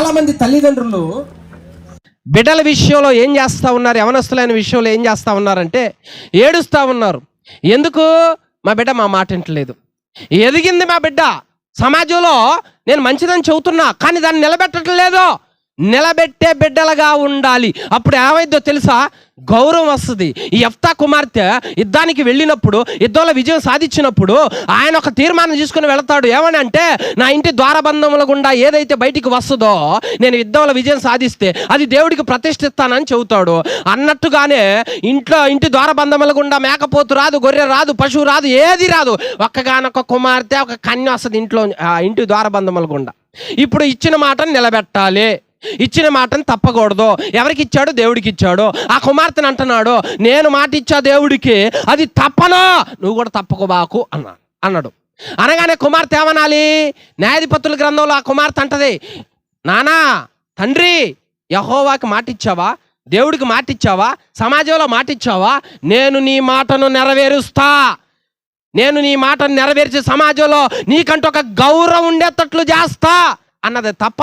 చాలామంది తల్లిదండ్రులు బిడ్డల విషయంలో ఏం చేస్తూ ఉన్నారు యవనస్తులైన విషయంలో ఏం చేస్తూ ఉన్నారంటే ఏడుస్తూ ఉన్నారు. ఎందుకు? మా బిడ్డ మా మాట వింటలేదు. ఎదిగింది మా బిడ్డ. సమాజంలో నేను మంచిదని చెబుతున్నా కానీ దాన్ని నిలబెట్టడం లేదు నిలబెట్టే బిడ్డలుగా ఉండాలి. అప్పుడు ఏమైందో తెలుసా? గౌరవం వస్తుంది. ఈ ఎఫ్తా కుమార్తె యుద్ధానికి వెళ్ళినప్పుడు యుద్ధంలో విజయం సాధించినప్పుడు ఆయన ఒక తీర్మానం తీసుకుని వెళతాడు. ఏమని అంటే నా ఇంటి ద్వారబంధముల గుండా ఏదైతే బయటికి వస్తుందో నేను యుద్ధంలో విజయం సాధిస్తే అది దేవుడికి ప్రతిష్ఠిస్తానని చెబుతాడు. అన్నట్టుగానే ఇంట్లో ఇంటి ద్వారబంధముల గుండా మేకపోతు రాదు గొర్రె రాదు పశువు రాదు ఏది రాదు. ఒక్కగానొక్క కుమార్తె ఒక కన్య వస్తుంది ఇంట్లో ఇంటి ద్వారబంధముల గుండా. ఇప్పుడు ఇచ్చిన మాటను నిలబెట్టాలి. ఇచ్చిన మాటను తప్పకూడదు. ఎవరికి ఇచ్చాడు దేవుడికి ఇచ్చాడు ఆ కుమార్తెను అంటున్నాడు నేను మాట ఇచ్చా దేవుడికి అది తప్పను? నువ్వు కూడా తప్పకోబాకు అన్నా అన్నాడు. అనగానే కుమార్తె ఏమనాలి? న్యాయాధిపతుల గ్రంథంలో ఆ కుమార్తె అంటది నానా తండ్రి యహోవాకి మాట ఇచ్చావా దేవుడికి మాట ఇచ్చావా సమాజంలో మాట ఇచ్చావా నేను నీ మాటను నెరవేరుస్తా. నేను నీ మాటను నెరవేర్చి సమాజంలో నీకంటూ ఒక గౌరవం ఉండేటట్లు చేస్తా అన్నది తప్ప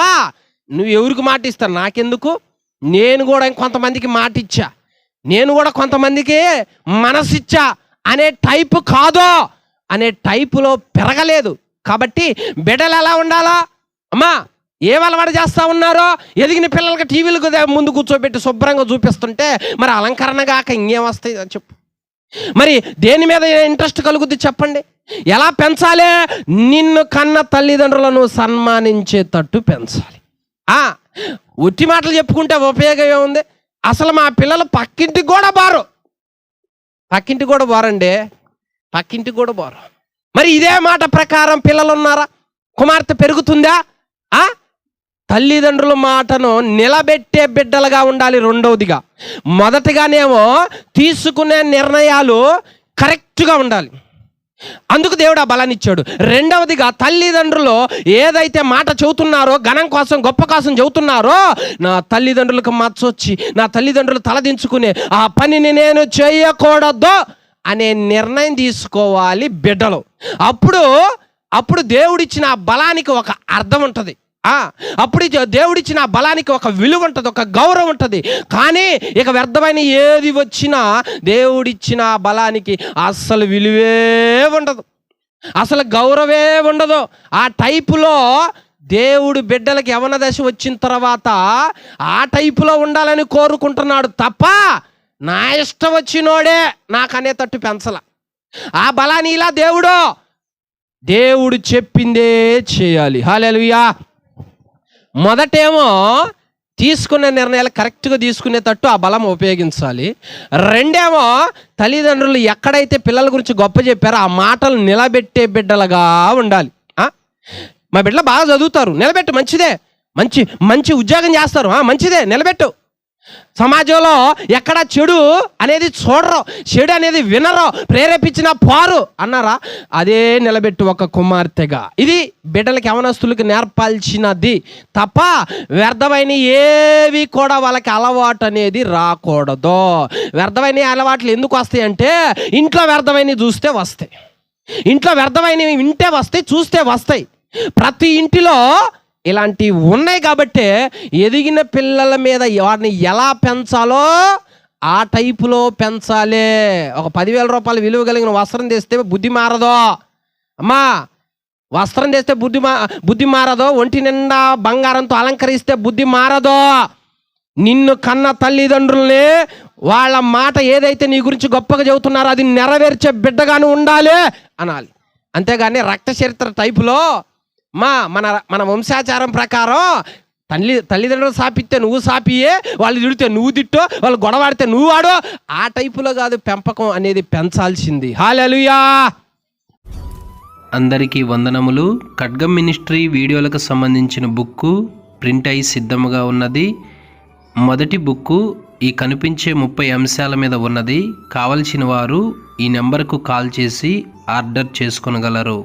నువ్వు ఎవరికి మాట ఇస్తావు? నాకెందుకు? నేను కూడా కొంతమందికి మాట ఇచ్చా. నేను కూడా కొంతమందికి మనసిచ్చా అనే టైపు కాదో. అనే టైపులో పెరగలేదు. కాబట్టి బిడ్డలు ఎలా ఉండాలా? అమ్మా ఏం అలవాటు చేస్తా ఉన్నారో? ఎదిగిన పిల్లలకి టీవీలకు ముందు కూర్చోబెట్టి శుభ్రంగా చూపిస్తుంటే మరి అలంకరణ కాక ఇంకేం వస్తాయి? చెప్పు. మరి దేని మీద ఇంట్రెస్ట్ కలుగుద్ది చెప్పండి. ఎలా పెంచాలి? నిన్ను కన్న తల్లిదండ్రులను సన్మానించేటట్టు పెంచాలి. ఉట్టి మాటలు చెప్పుకుంటే ఉపయోగం ఏముంది? అసలు మా పిల్లలు పక్కింటికి కూడా బారు. పక్కింటికి కూడా బారండి. పక్కింటికి కూడా బారు. మరి ఇదే మాట ప్రకారం పిల్లలు ఉన్నారా కుమార్తె పెరుగుతుందా? ఆ? తల్లిదండ్రుల మాటను నిలబెట్టే బిడ్డలుగా ఉండాలి రెండవదిగా. మొదటిగానేమో తీసుకునే నిర్ణయాలు కరెక్ట్గా ఉండాలి. అందుకు దేవుడు ఆ బలాన్ని ఇచ్చాడు. రెండవదిగా తల్లిదండ్రులు ఏదైతే మాట చెబుతున్నారో ఘనం కోసం గొప్ప కోసం చెబుతున్నారో నా తల్లిదండ్రులకు మచ్చొచ్చి నా తల్లిదండ్రులు తలదించుకునే ఆ పనిని నేను చేయకూడదు అనే నిర్ణయం తీసుకోవాలి బిడ్డలు. అప్పుడు అప్పుడు దేవుడిచ్చిన ఆ బలానికి ఒక అర్థం ఉంటుంది. అప్పుడు దేవుడిచ్చిన ఆ బలానికి ఒక విలువ ఉంటుంది ఒక గౌరవం ఉంటుంది. కానీ ఇక వ్యర్థమైన ఏది వచ్చినా దేవుడిచ్చిన ఆ బలానికి అస్సలు విలువే ఉండదు. అసలు గౌరవే ఉండదు. ఆ టైపులో దేవుడు బిడ్డలకి యవన దశ వచ్చిన తర్వాత ఆ టైపులో ఉండాలని కోరుకుంటున్నాడు తప్ప నా ఇష్టం వచ్చినోడే నాకనే తట్టు పెంచల. ఆ బలాన్ని ఇలా దేవుడు దేవుడు చెప్పిందే చేయాలి. హాలెలుయా మొదటేమో తీసుకునే నిర్ణయాలు కరెక్ట్గా తీసుకునేటట్టు ఆ బలం ఉపయోగించాలి. రెండేమో తల్లిదండ్రులు ఎక్కడైతే పిల్లల గురించి గొప్ప చెప్పారో ఆ మాటలు నిలబెట్టే బిడ్డలుగా ఉండాలి. మా బిడ్డలు బాగా చదువుతారు. నిలబెట్టు మంచిదే. మంచి మంచి ఉద్యోగం చేస్తారు. మంచిదే. నిలబెట్టు. సమాజంలో ఎక్కడ చెడు అనేది చూడరు చెడు అనేది వినరు ప్రేరేపించిన పారు అన్నారా? అదే నిలబెట్టి ఒక కుమార్తెగా. ఇది బిడ్డలకి యవనస్తులకి నేర్పాల్సినది తప్ప వ్యర్థమైన ఏవి కూడా వాళ్ళకి అలవాటు అనేది రాకూడదు. వ్యర్థమైన అలవాట్లు ఎందుకు వస్తాయి అంటే ఇంట్లో వ్యర్థమైనవి చూస్తే వస్తాయి. ఇంట్లో వ్యర్థమైనవి వింటే వస్తాయి చూస్తే వస్తాయి. ప్రతి ఇంటిలో ఇలాంటివి ఉన్నాయి కాబట్టి ఎదిగిన పిల్లల మీద వారిని ఎలా పెంచాలో ఆ టైపులో పెంచాలి. ఒక పదివేల రూపాయలు విలువ కలిగిన వస్త్రం తెస్తే బుద్ధి మారదో? అమ్మా వస్త్రం తెస్తే బుద్ధి మా బుద్ధి మారదో? ఒంటి నిండా బంగారంతో అలంకరిస్తే బుద్ధి మారదో? నిన్ను కన్న తల్లిదండ్రుల్ని వాళ్ళ మాట ఏదైతే నీ గురించి గొప్పగా చెబుతున్నారో అది నెరవేర్చే బిడ్డగాను ఉండాలి అనాలి. అంతేగాని రక్త చరిత్ర టైపులో మా మన మన వంశాచారం ప్రకారం తల్లి తల్లిదండ్రులు సాపిస్తే నువ్వు సాపియే వాళ్ళు తిడితే నువ్వు తిట్టో వాళ్ళు గొడవాడితే నువ్వు ఆడో ఆ టైపులో కాదు పెంపకం అనేది పెంచాల్సింది. హాలెలుయా! అందరికీ వందనములు. ఖడ్గం మినిస్ట్రీ వీడియోలకు సంబంధించిన బుక్కు ప్రింట్ అయి సిద్ధముగా ఉన్నది. మొదటి బుక్కు ఈ కనిపించే ముప్పై అంశాల మీద ఉన్నది. కావలసిన వారు ఈ నెంబర్కు కాల్ చేసి ఆర్డర్ చేసుకొనగలరు.